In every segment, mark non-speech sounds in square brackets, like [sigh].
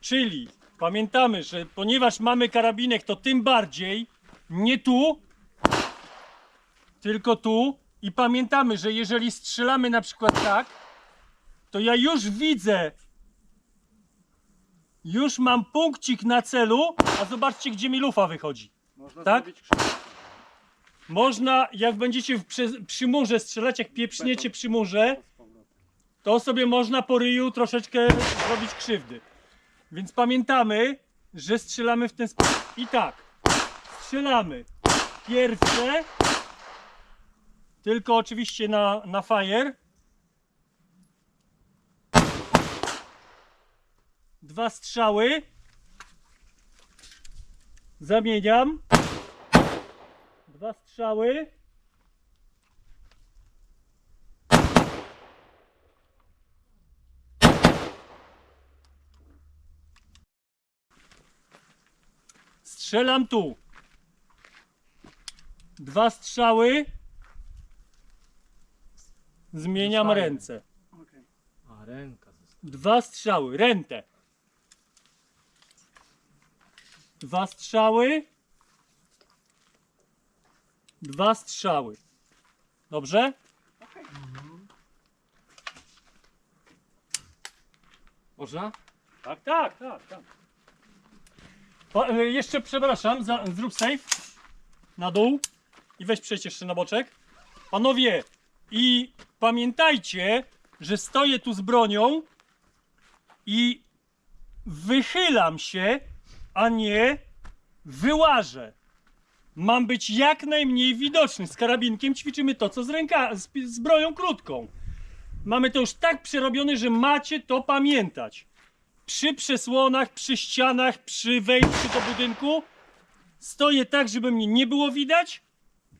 Czyli pamiętamy, że ponieważ mamy karabinek, to tym bardziej nie tu, tylko tu. I pamiętamy, że jeżeli strzelamy na przykład tak, to ja już widzę, już mam punkcik na celu, a zobaczcie, gdzie mi lufa wychodzi. Można Tak? zrobić. Można, jak będziecie w, przy, przy murze strzelać, jak pieprzniecie przy murze, to sobie można po ryju troszeczkę zrobić krzywdy. Więc pamiętamy, że strzelamy w ten sposób. I tak, strzelamy pierwsze, tylko oczywiście na, na fire. Dwa strzały. Zamieniam. Dwa strzały. Strzelam tu. Dwa strzały. Zmieniam Zostaje. ręce. Okej. A, ręka została. Dwa strzały. Rętę. Dwa strzały. Dwa strzały. Dobrze? Można? Tak, tak, tak, tak. Pa, e, jeszcze przepraszam, za, zrób save na dół i weź przejść jeszcze na boczek. Panowie, i pamiętajcie, że stoję tu z bronią i wychylam się, a nie wyłażę. Mam być jak najmniej widoczny. Z karabinkiem ćwiczymy to, co z, ręka, z, z bronią krótką. Mamy to już tak przerobione, że macie to pamiętać przy przesłonach, przy ścianach, przy wejściu do budynku stoję tak, żeby mnie nie było widać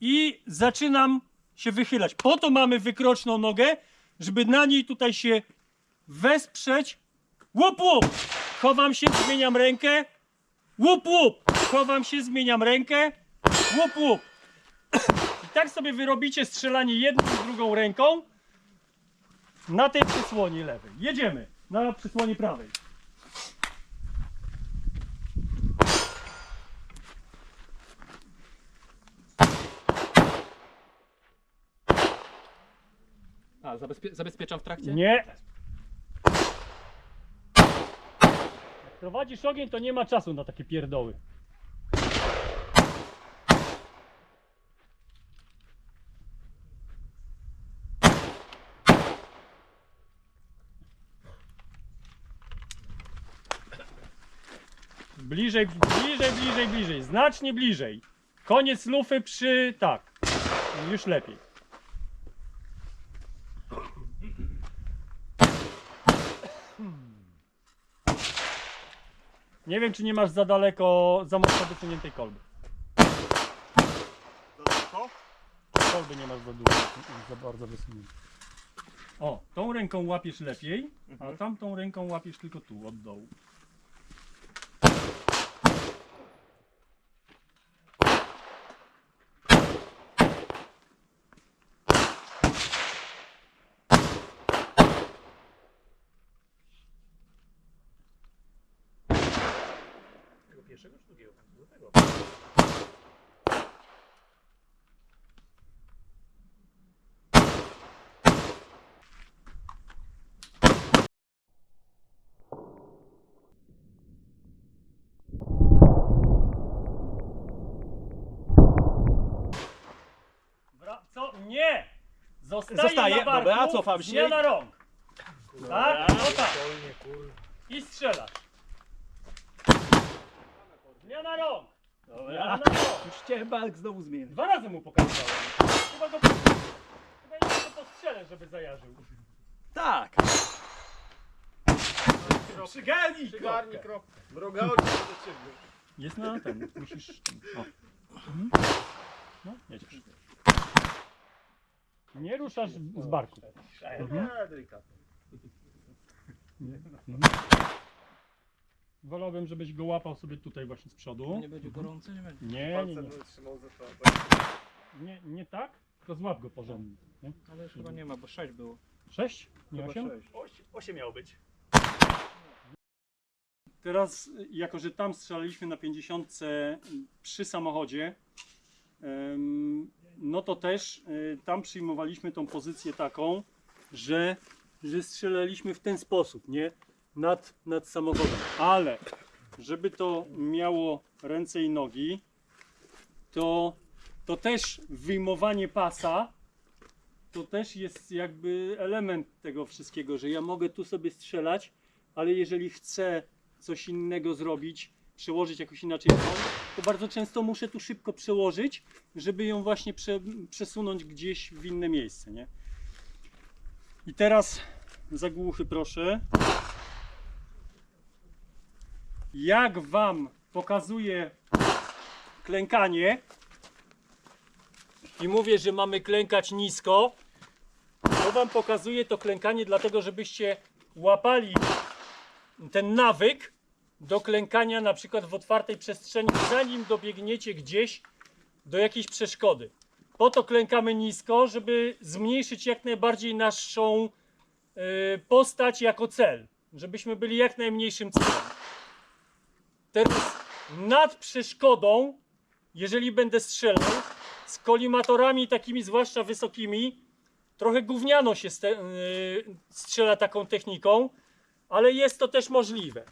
i zaczynam się wychylać. Po to mamy wykroczną nogę, żeby na niej tutaj się wesprzeć. Łup, łup! Chowam się, zmieniam rękę. Łup, łup! Chowam się, zmieniam rękę. Łup, łup! I tak sobie wyrobicie strzelanie jedną i drugą ręką na tej przysłonie lewej. Jedziemy na przysłonie prawej. A, zabezpie zabezpieczam w trakcie? Nie. Jak prowadzisz ogień, to nie ma czasu na takie pierdoły. Bliżej, bliżej, bliżej, bliżej. Znacznie bliżej. Koniec lufy przy... tak. Już lepiej. Nie wiem, czy nie masz za daleko, za mocno wysuniętej kolby. Daleko? Kolby nie masz za dużo, za bardzo wysuniętej. O, tą ręką łapiesz lepiej, a tamtą ręką łapiesz tylko tu, od dołu. Pierwszego czy drugiego? Do tego. Co? Nie! Zostaje, Zostaje, na barku, dobra, cofam się. zmiana rąk. Tak? No tak. Spokojnie, kurwa. I strzelasz. Zmiana rąk. Zmiana Dobra. rąk. Już chciałem bark znowu zmienić. Dwa razy mu pokazałem. Chyba go, chyba nie go postrzelę, żeby zajarzył. Tak. Przygarnij, Przygarnij kropkę. Mruga oczy do ciebie. Jest na ten, musisz... O. Mhm. No, jedziesz. Nie ruszasz z barku. Mhm. Nie, delikatnie. Wolałbym, żebyś go łapał sobie tutaj właśnie z przodu. Nie będzie gorąco, nie będzie. Nie, nie, Palcem nie. bym trzymał za to. Nie, nie tak, tylko złap go porządnie. Nie? Ale już chyba nie ma, bo 6 było. Sześć? Nie Chyba osiem? sześć. Osiem miał być. teraz, jako że tam strzelaliśmy na 50 przy samochodzie, em, no to też y, tam przyjmowaliśmy tą pozycję taką, że, że strzelaliśmy w ten sposób, nie? Nad, nad samochodem. Ale żeby to miało ręce i nogi, to, to też wyjmowanie pasa to też jest jakby element tego wszystkiego, że ja mogę tu sobie strzelać, ale jeżeli chcę coś innego zrobić, przełożyć jakoś inaczej to bardzo często muszę tu szybko przełożyć, żeby ją właśnie prze, przesunąć gdzieś w inne miejsce, nie? I teraz zagłuchy proszę. Jak wam pokazuję klękanie i mówię, że mamy klękać nisko, to wam pokazuję to klękanie dlatego, żebyście łapali ten nawyk do klękania na przykład w otwartej przestrzeni, zanim dobiegniecie gdzieś do jakiejś przeszkody. Po to klękamy nisko, żeby zmniejszyć jak najbardziej naszą y, postać jako cel, żebyśmy byli jak najmniejszym celem. Teraz nad przeszkodą, jeżeli będę strzelał, z kolimatorami takimi zwłaszcza wysokimi, trochę gówniano się yy, strzela taką techniką, ale jest to też możliwe.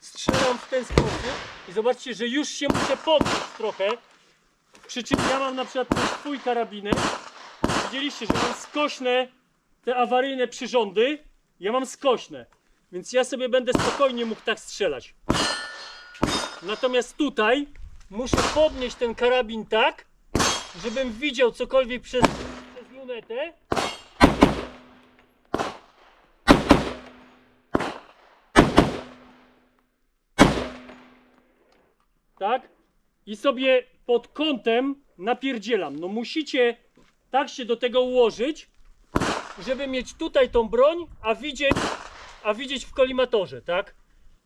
Strzelam w ten sposób i zobaczcie, że już się muszę podnieść trochę. Przy czym ja mam na przykład ten swój karabinek. Widzieliście, że mam skośne te awaryjne przyrządy. Ja mam skośne, więc ja sobie będę spokojnie mógł tak strzelać. Natomiast tutaj muszę podnieść ten karabin tak, żebym widział cokolwiek przez, przez lunetę. Tak? I sobie pod kątem napierdzielam. No musicie tak się do tego ułożyć, żeby mieć tutaj tą broń, a widzieć, a widzieć w kolimatorze, tak?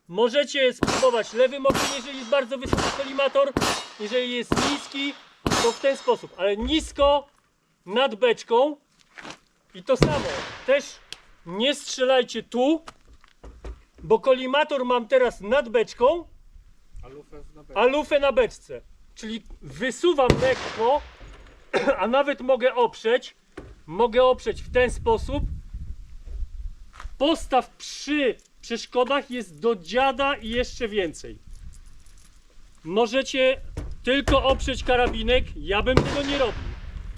Możecie spróbować lewym okiem, jeżeli jest bardzo wysoki kolimator, jeżeli jest niski, to w ten sposób, ale nisko nad beczką. I to samo, też nie strzelajcie tu, bo kolimator mam teraz nad beczką, a lufę na beczce, czyli wysuwam lekko, [clears throat] a nawet mogę oprzeć, mogę oprzeć w ten sposób, postaw przy przeszkodach jest do dziada i jeszcze więcej. Możecie tylko oprzeć karabinek, ja bym tego nie robił.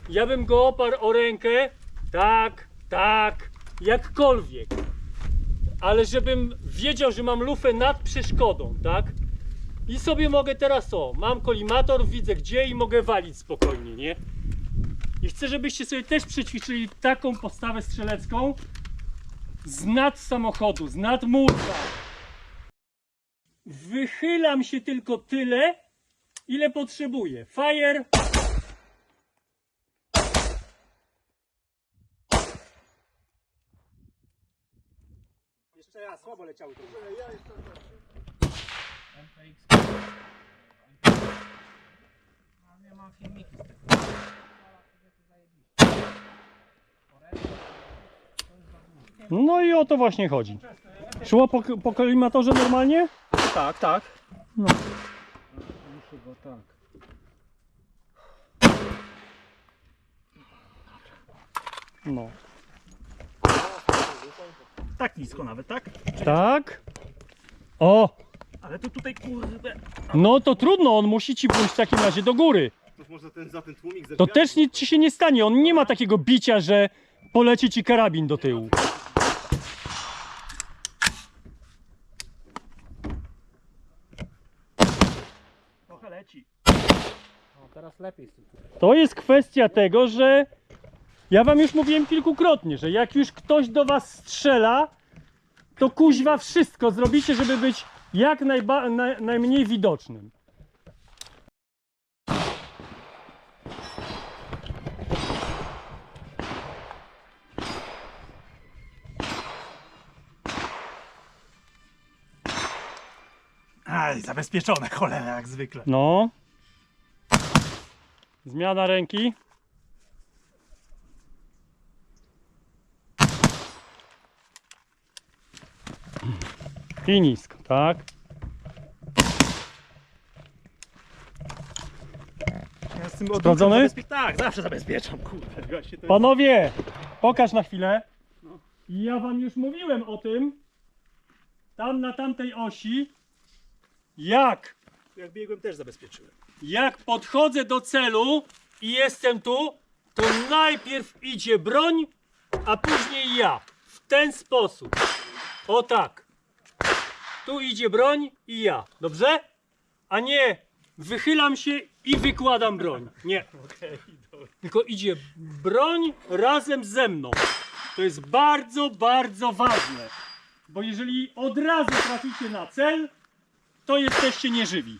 Ja bym go oparł o rękę, tak, tak, jakkolwiek. Ale żebym wiedział, że mam lufę nad przeszkodą, tak? I sobie mogę teraz o, mam kolimator, widzę gdzie i mogę walić spokojnie, nie? I chcę, żebyście sobie też przećwiczyli taką postawę strzelecką z nad samochodu, z nad murka. Wychylam się tylko tyle, ile potrzebuję. Fire. Jeszcze raz, słabo leciały. No, nie mam filmiki z tego. No i o to właśnie chodzi. Szło po, po kolimatorze normalnie? Tak, tak. Muszę go tak. No. Tak nisko nawet, tak? Tak. O, Ale to tutaj kurde. no to trudno, on musi ci pójść w takim razie do góry. Ten, za ten tłumik To też nic ci się nie stanie, on nie ma takiego bicia, że poleci ci karabin do tyłu. Trochę leci. No teraz lepiej z tym. To jest kwestia tego, że ja wam już mówiłem kilkukrotnie, że jak już ktoś do was strzela, to kuźwa wszystko zrobicie, żeby być jak najba, najmniej widocznym. Aj, zabezpieczone, cholera, jak zwykle. No. Zmiana ręki. I nisko, tak? Sprawdzony? Tak, zawsze zabezpieczam, kurde. Panowie, pokaż na chwilę. Ja wam już mówiłem o tym, tam na tamtej osi, jak jak biegłem też zabezpieczyłem jak podchodzę do celu i jestem tu, to najpierw idzie broń, a później ja. W ten sposób. O tak. Tu idzie broń i ja. Dobrze? A nie wychylam się i wykładam broń. Nie. Tylko idzie broń razem ze mną. To jest bardzo, bardzo ważne. Bo jeżeli od razu traficie na cel, to jesteście nieżywi.